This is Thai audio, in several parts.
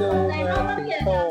ไปดู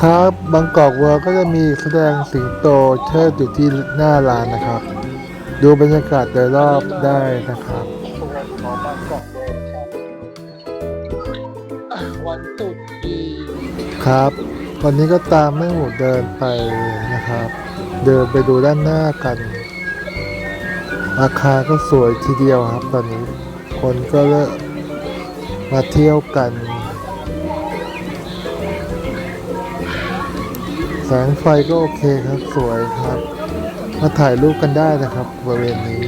ครับบางกอกเวิร์ก็จะมีแสดงสิงโตเชิดอยู่ที่หน้าร้านนะครับ ดูบรรยากาศโดยรอบได้นะครับวันตรุษจีครับ วันนี้ก็ตามแม่หมูเดินไปนะครับ เดินไปดูด้านหน้ากัน อาคารก็สวยทีเดียวครับตอนนี้ คนก็เริ่มมาเที่ยวกัน แสงไฟก็โอเคครับสวยครับ มาถ่ายรูปกันได้นะครับบริเวณนี้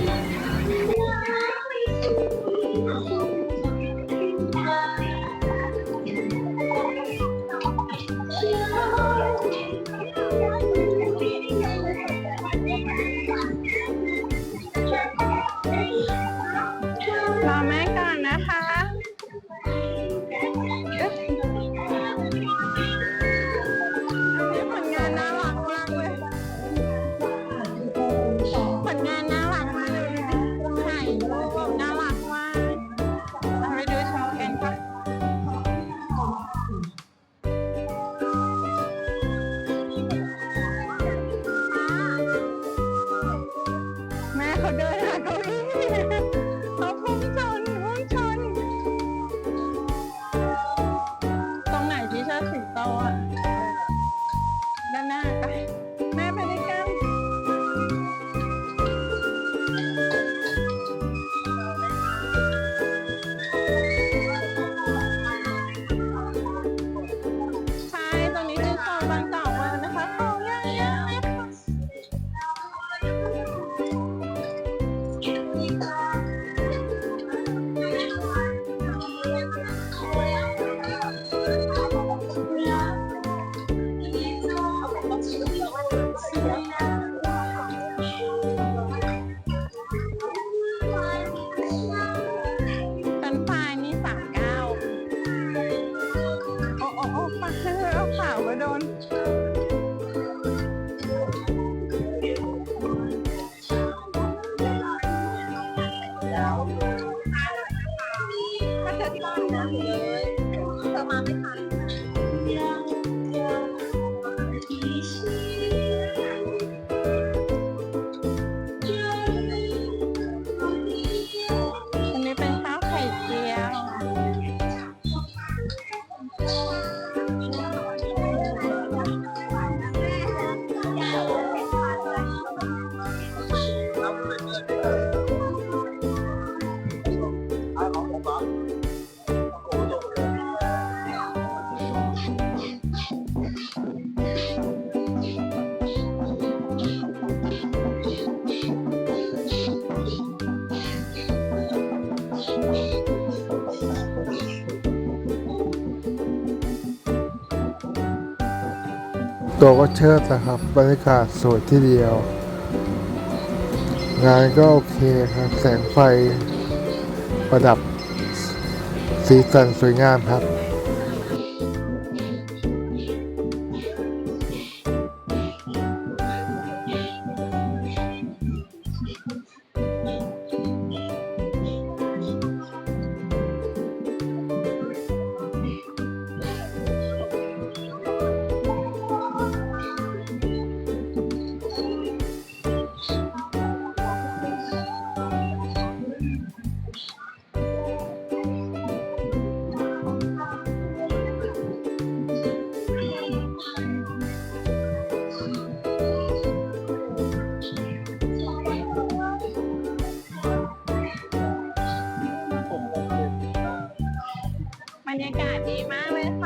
ตัวก็เชิดนะครับบรรยากาศสวยที่เดียว งานก็โอเคครับ แสงไฟประดับสีสันสวยงามครับ รรยากาศดีมากเลยค่ะ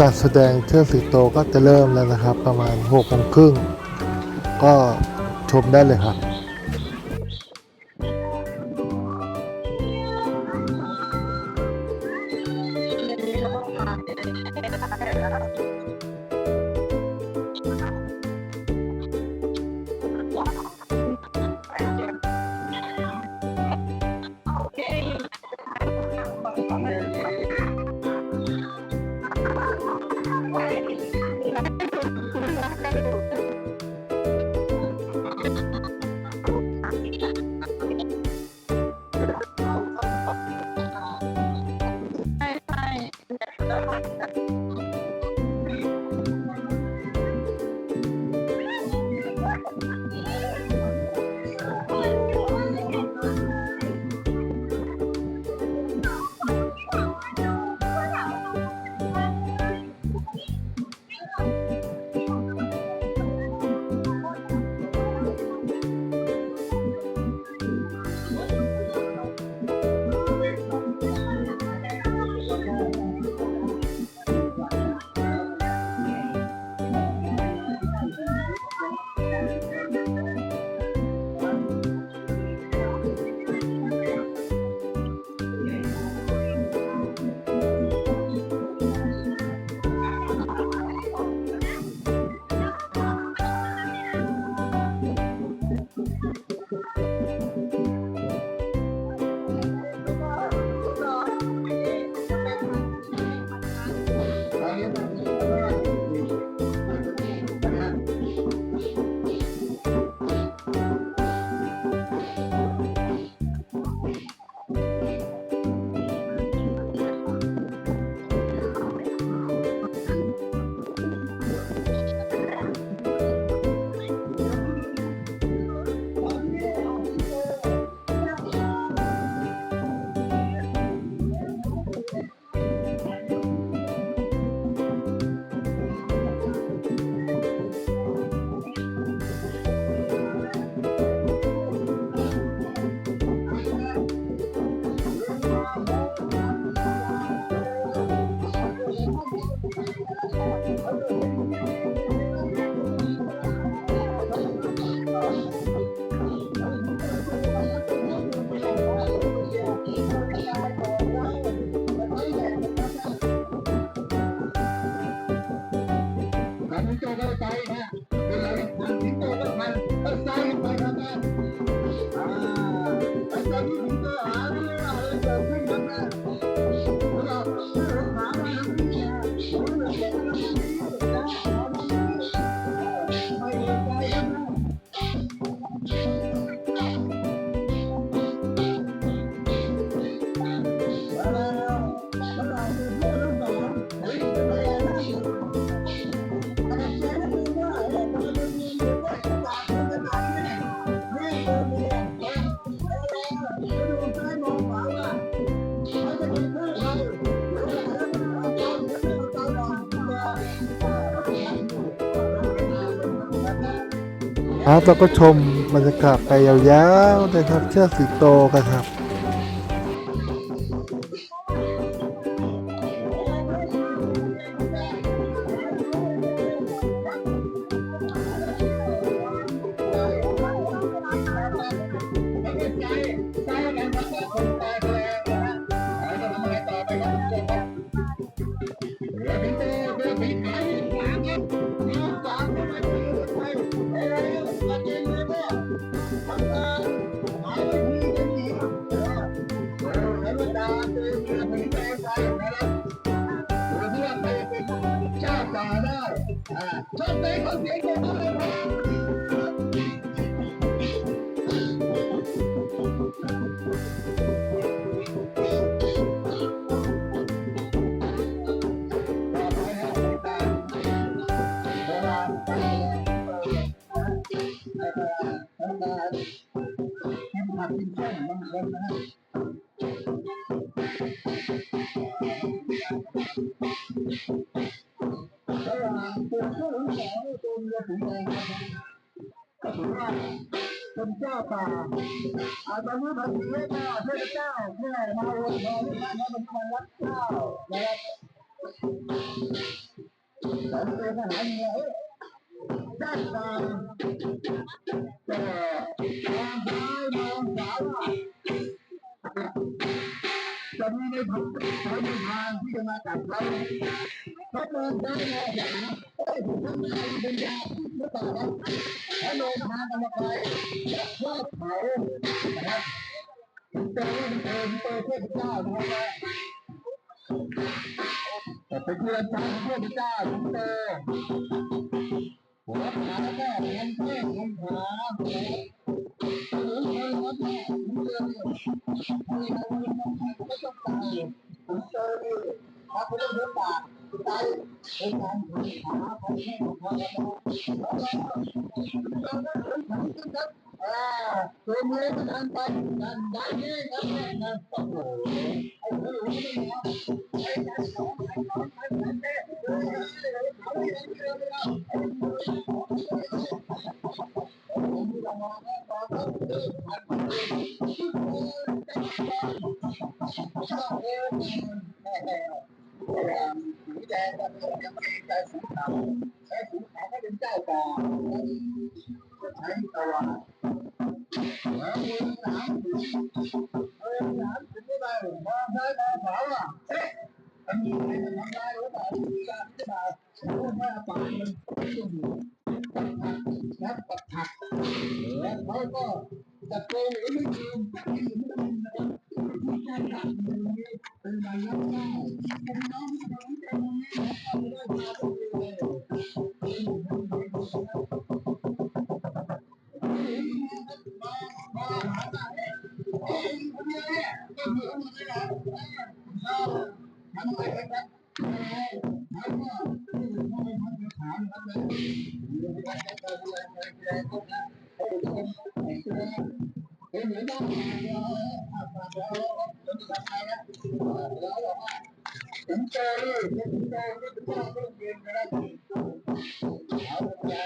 การแสดงเชือกสิงโตก็จะเริ่มแล้วนะครับ ประมาณหกโมงครึ่งก็ชมได้เลยครับ ครับเราก็ชมบรรยากาศไปยาวๆนะครับ เชือกสิงโตกันครับ เป็ tôn lên thủ đô các thứ này tuần tra tà à ta muốn thật sự hết ta hết ta thế này mà rồi rồi nó mình còn lắm sao đấy đấy cái này anh nhớ chắc là con gái mong cháu à วันนี้ได้ทำทำทางที่จะมาตัดเขาพระเมือได้แล้วอย่างนี้ได้ถูกทั้งใจเป็นยาหรือเปล่าครับพระโลภะกรรมกายจะทอดเขานะครับเติมเติมเติมเทพเจ้านะครับแต่เป็นเพื่อนชายเพื่อเจ้าเติมหัวขาก็เงินเทพเงินขเหรืยเงินวัดเงินเดือนอะไรนะครับ చెప్తాను అప్పుడు Thank you. chữ đen là tôi nhận thấy cái phụ đạo cái phụ đạo có đến trao cò thấy tàu à ở quân đảo ở quân đảo thì cái bài ba cái ba bảo à anh nhìn này mình làm ra đúng là cái bài cái bài không phải là bài mình không dùng Therefore, the plane image is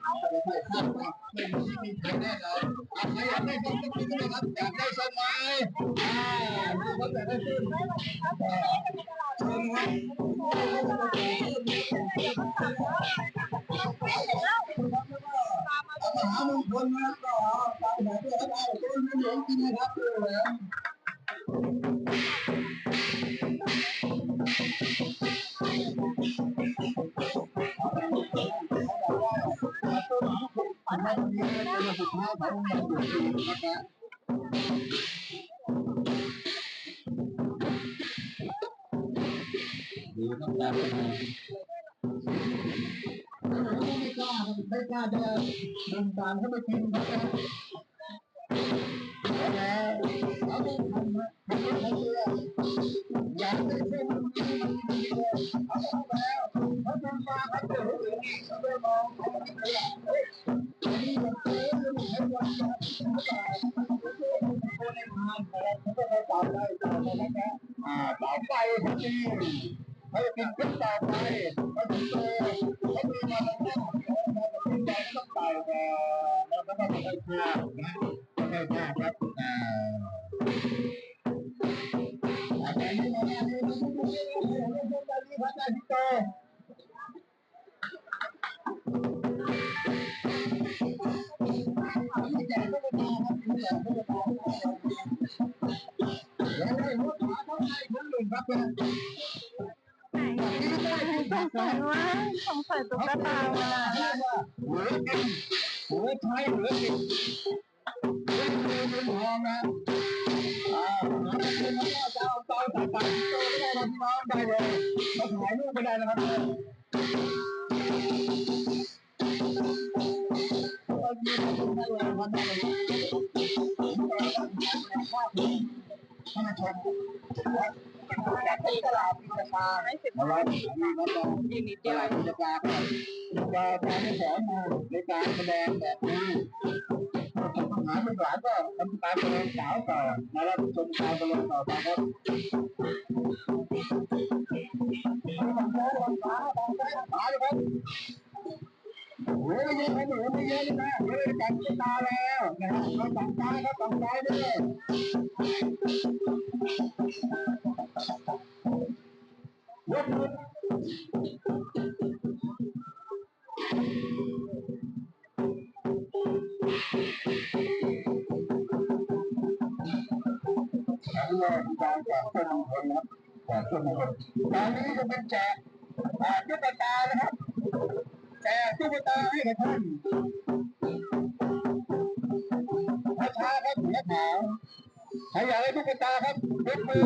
ไม่มีไม่ใครแน่นอนใครอยากได้ส้มก็ขึ้นนะครับอยากได้ส้มไหมอ่าเขาจะได้ขึ้นชมครับมหามงคลมาต่อตามหาเพื่อนเอาต้นเหลืองกินนะครับเพื่อน ไม่กล้าไม่กล้าจะดึงตามเขาไปกินนะครับแล้วเขาไม่ทำนะเขาไม่เชื่อ ต่อไปพอดีให้ติดขึ้นต่อไปให้ติดเลยให้ติดมาแล้วนะติดใจต้องต่อยแล้วก็ต้องไปข้าวนะไปข้าวครับอ่าอาจารย์ที่มาเนี่ยนี่นี่นี่นี่นี่นี่นี่นี่นี่นี่ สงสัยว่าสงสัยตุ๊กตาเวลาหัวกินหัวใช้หัวกินเป็นมือเป็นทองนะอ่าแล้วก็เป็นแล้วก็จะเอาตาใส่ปากโตไม่ได้นะพี่น้องได้เลยมาถ่ายรูปไม่ได้นะครับ ก็ยืนตรงนั้นเลยครับได้เลยท่านผู้ชมจากที่ตลาดพิจารณามาร้อยปีนี่รับรองอีกนิดตเดียวลาดพิจารณาจะทำให้สอนมาในการแสดงแบบนี้ต้องหาลูกหลานก็ทำการแสดงสาวต่อมาแล้วชมการแสดงต่อไปครับ โอ้ยเยอะไหมหนูไม่เยอะเลยนะเยอะเลยจังตาแล้วนะฮะเราตังตาครับตังตาด้วยยกมืออันนี้เป็นการแจกเสื้อมงคลนะ ตอนนี้จะเป็นแจกตุ๊กตานะครับแจกตุ๊กตาให้กับท่านพระชาครับเสียขาวใครอยากได้ตุ๊กตาครับยกมือ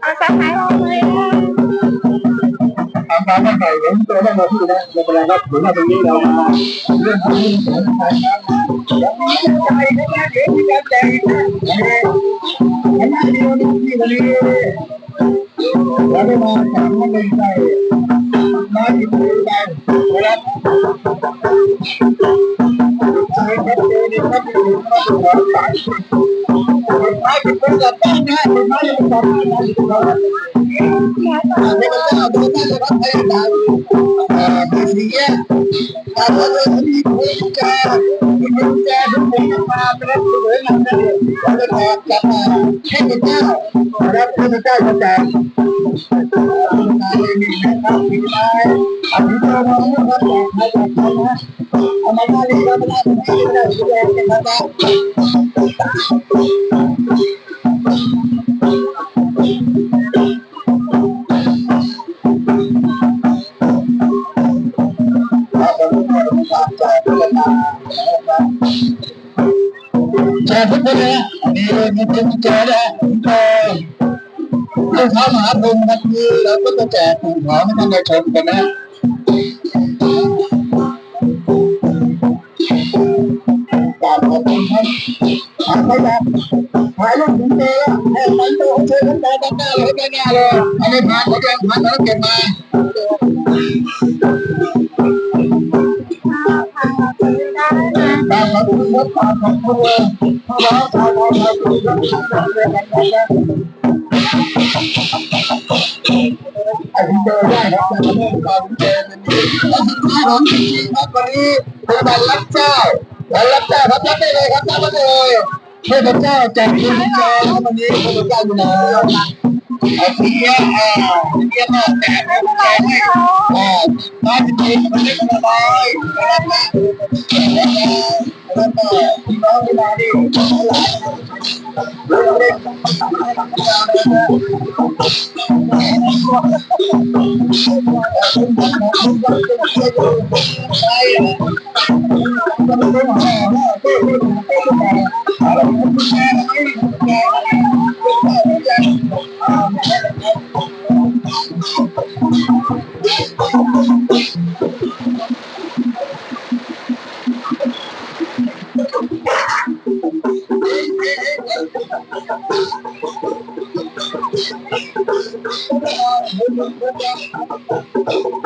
เอาสะพายลงเลยทำตามนั้นไปเห็นตัวได้มาพูดนะไม่เป็นไรครับถึงมาตรงนี้เรามาเรื่องของสวนสายน้ำนะแล้วมีใจนะเดี๋ยวมีการแจกนะ วันนี้ มีวั แชร์ทุกคนนะมีมีเป็นแจกนะก็เรื่องเท้ามหาพรหมครับคือเราก็จะแจกถุงหอมให้ท่านได้ชมกันนะกราบขอบคุณครับหาไม่ได้ถ่ายรูปถึงเจอให้มันโตเชิญกันได้ด้านหน้าเลยด้านหน้าเลยอันนี้ผ่านเขาเรียกผ่านแล้วเก็บมา เราพวกเราชาวไทยชาวพุทธเราทำเรื่องกันนะไอ้ที่เจอได้ครับจะเรื่องการเจอมันนี้และสุดท้ายของจริงๆครับวันนี้เป็รับเจ้าวันรับเจ้าครับรับได้เลยครับรับได้เลยเทพเจ้าแจกคุณกุญแจครับวันนี้เทพเจ้าอยู่ไหนเอาเทียอ่าเทียมาแจกกุญแจให้อ่ามาจริงมันไม่เป็นไรนะครับ 俺たちのために。Thank you.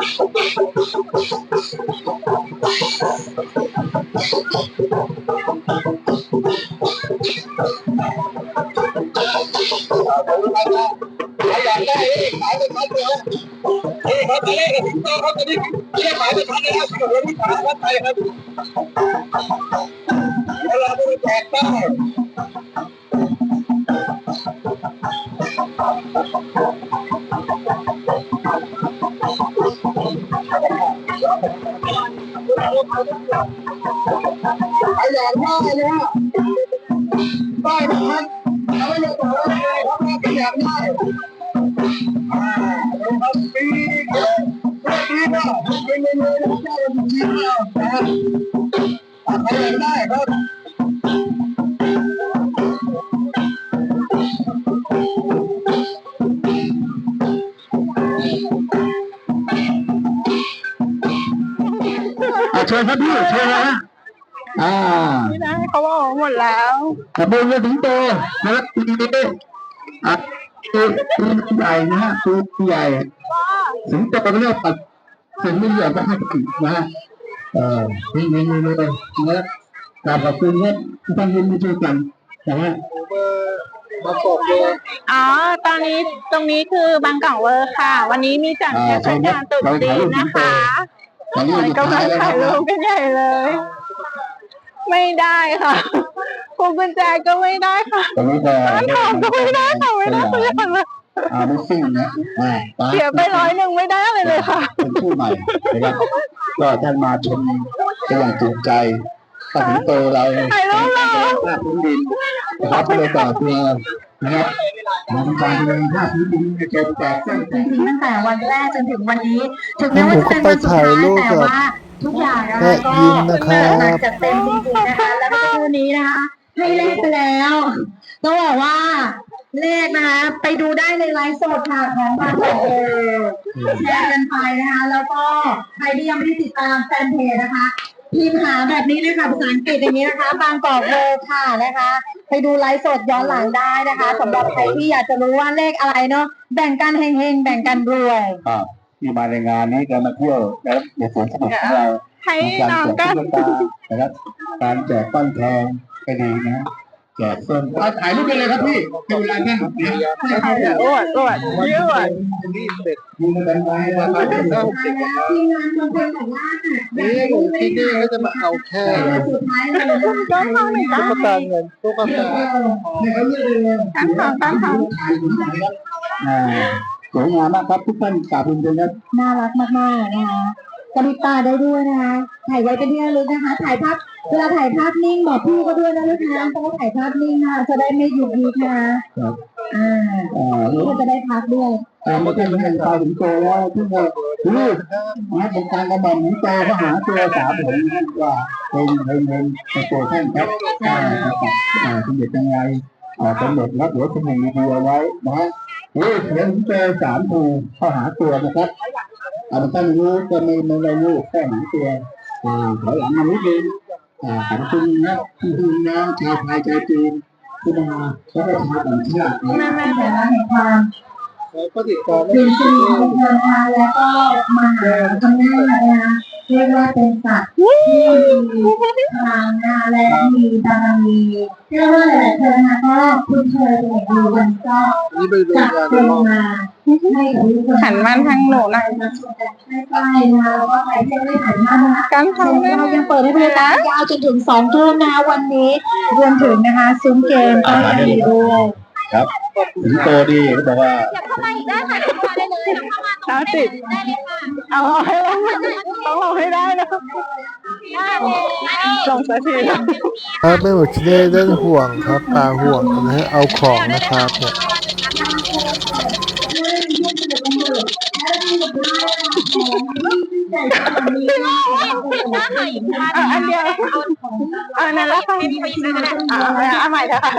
นมากเลยนะได้นะครับเอาไม่ได้ต่อเลยครับขยันได้อ่าครับปีปีนะเป็นเงินเลยนะเจ้าจริงๆนะขยันได้ครับอ่าเชิญครับพี่เชิญนะฮะ อ่าไม่ได้เขาบอกหมดแล้วขบวนเรือสิงโตนะครับปีนี้อะตัวตัวใหญ่นะฮะตัวใหญ่สิงโตเรียกปัดสิ่งไม่ใหญ่ก็ให้ติดนะฮะเออนี่นี่นี่เลยนะกราบขอบคุณครับที่ท่านร่วมมือช่วยกันนะฮะมากอบเลยอ๋อ ตอนนี้ตรงนี้คือบางกล่องเวอร์ค่ะ วันนี้มีจัดเทศกาลตรุษจีนนะคะตอนนี้สุดกำลัท้ายงแล้วถ่ายนะรูปกันใหญ่เลย ไม่ได้ค่ะพวงกุญแจก็ไม่ได้ค่ะตอนนี้ก็ร้านทองก็ไม่ได้ค่ะไม่ได้สักอย่างเลยอ่าไม่ซิ่งนะอ่าตาเสียไปร้อยหนึ่งไม่ได้เลยเลยค่ะเป็นผู้ใหม่นะครับก็ท่านมาชมกันอย่างจุใจถ้าถึงโตเราถ่ายรูปเลยภาคพื้นดินนะครับเพื่อต่อตัวนะครับมาทำการเดินภาคพื้นดินจะเก็บแจกเส้นแจกจริงๆตั้งแต่วันแรกจนถึงวันนี้ ถึงแม้ว่าจะเป็นวันสุดท้ายแต่ว่า ทุกอย่างนะแม่คะก็ยินนะครับมันจัดเต็มจริงๆนะคะ แล้วก็วันนี้นะคะให้เลขไปแล้วต้องบอกว่าเลขนะคะ ไปดูได้ในไลฟ์สดค่ะของบางกอกเออแชร์กันไปนะคะ แล้วก็ใครที่ยังไม่ได้ติดตามแฟนเพจนะคะพิมพ์หาแบบนี้เลยค่ะภาษาอังกฤษอย่างนี้นะคะ บางกอกเวอร์ค่ะนะคะ ไปดูไลฟ์สดย้อนหลังได้นะคะสำหรับใครที่อยากจะรู้ว่าเลขอะไรเนาะแบ่งกันเฮงๆ แบ่งกันรวยอ่า ที่มาในงานนี้การมาเที่ยวนะครับในสวนสนุกของเราให้การน้องแจกกัตุ๊นกตานะครับการแจกปั้นแทงก็ดีนะแจกส้นเอาถ่ายรูปไปเลยครับพี่เป็นเวลาแค่หนึ่งนาทีอวดอวดยืดนี่เสร็จดูมากันไปนะคมารับถึงหน้าหกสิบแล้วทีมงานบางคนบอกว่านี่ที่นี่ก็จะมาเอาแค่สุดท้ายเลยก้อนทองหนึ่งตุ๊กตาเงินตุ๊กตานะครับเรื่องเลยก้อนทองก้อนทองอ่า สวยงามมากครับทุกท่านกราบคุณเจนะน่ารักมากๆนะคะกระดิกตาได้ด้วยนะคะ ถ่ายไว้เป็นที่ระลึกนะคะ ถ่ายภาพ เวลาถ่ายภาพนิ่งบอกพี่ก็ด้วยนะลูกนะเพราะว่าถ่ายภาพนิ่งนะจะได้ไม่หยุดยิกนะอ่าอ่าพี่ก็จะได้พักด้วยตามมาเป็นเงินตายถึงโตแล้วทุกคนลูกนะเป็นการกระบอกถึงโตเขาหาตัวสามผมว่าเป็นเป็นเป็นเป็นตัวแท่นครับอ่าอ่าสมเด็จจังไรอ่าสมเด็จรับหัวสมุนดีเอาไว้นะฮะ นี่เขียนเจอสามภูเข้าหาตัวนะครับอ่าท่านรู้ก็ไม่ไม่ได้รู้แค่หาตัวอ่าถอยหลังมานิดนึงอ่าขอบคุณนะพี่พี่น้องชาวไทยชาวจีนที่มาแล้วก็ชาวต่างชาตินะแม่แม่แต่ละความแล้วก็ติดต่อเป็นสิริมงคลนะคะแล้วก็มาหาคุณแม่นะ เรียกว่าเป็นสัตว์ที่มีพลังนะคะและมีบารมีเชื่อว่าหลายๆคนนะคะก็คุ้นเคยเป็นอย่างดีวันนี้ก็นี่ไปดูจัดงานเป็นรอบมาให้กับทุกคนหันมาทางหนูหน่อย มาชมกันใกล้ๆนะคะแล้วก็ใครที่ยังไม่ได้ถ่ายภาพนะคะก้อนทองด้วยเรายังเปิดให้บริการยาวจนถึงสองทุ่มนะคะวันนี้รวมถึงนะคะซุ้มเกมก็ยังมีด้วย ถึงโตดีเขาบอกว่าอยากเข้ามาอีกได้ค่ะเข้ามาได้เลยอยากเข้ามาตรงเท้าติดได้เลยค่ะเอาให้เราต้องเราให้ได้นะได้เลยลงสักทีนะครับไม่หมดที่นี่เล่นห่วงครับตาห่วงนะฮะเอาของนะครับเนี่ยเอันเดียวเอาอันนั้นแล้วค่ะเอาเอาใหม่เถอะค่ะ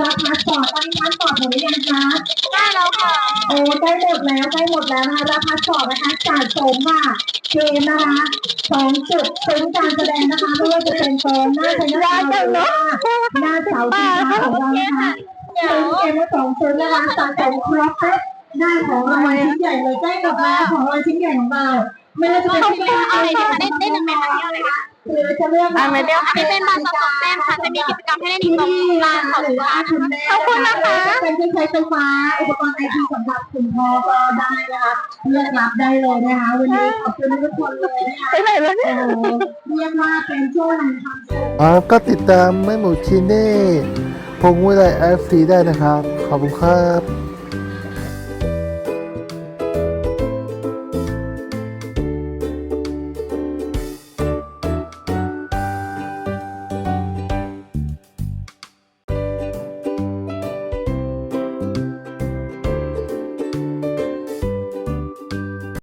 ราคาสอดตอนนี้ร้านสอดหมดหรือยังคะได้แล้วค่ะโอ้ใกล้หมดแล้วใกล้หมดแล้วนะคะราคาสอดนะคะสะสมค่ะเกมนะคะสองจุดซุ้มการแสดงนะคะไม่ว่าจะเป็นโซนหน้าไทยนาทาวน์หรือว่าหน้าเสาสีฟ้าของเรานะคะเดี๋ยวซุ้มเกมละสองซุ้มนะคะสะสมครบค่ะ ได้ของรางวัลชิ้นใหญ่เลยใกล้หมดแล้วของรางวัลชิ้นใหญ่ของเราไม่ว่าจะเป็นที่เอาอะไรดีคะได้ได้หนึ่งไหมคะเอาอะไรคะหรือจะเลือกอันนี้เป็นบางสต็อกเต้นค่ะจะมีกิจกรรมให้เล่นอีกตรงลานของร้านนะขอบคุณนะคะเป็นเครื่องใช้ไฟฟ้าอุปกรณ์ไอทีสำหรับคุณพ่อก็ได้นะคะเลือกรับได้เลยนะคะวันนี้ขอบคุณทุกคนเลยนะคะไปไหนแล้วโอ้เนี่ยเรียกว่าเป็นช่วงแห่งความสุขครับก็ติดตามแม่หมูชิเน่พงวิไลแอฟซีได้นะครับ ขอบคุณครับ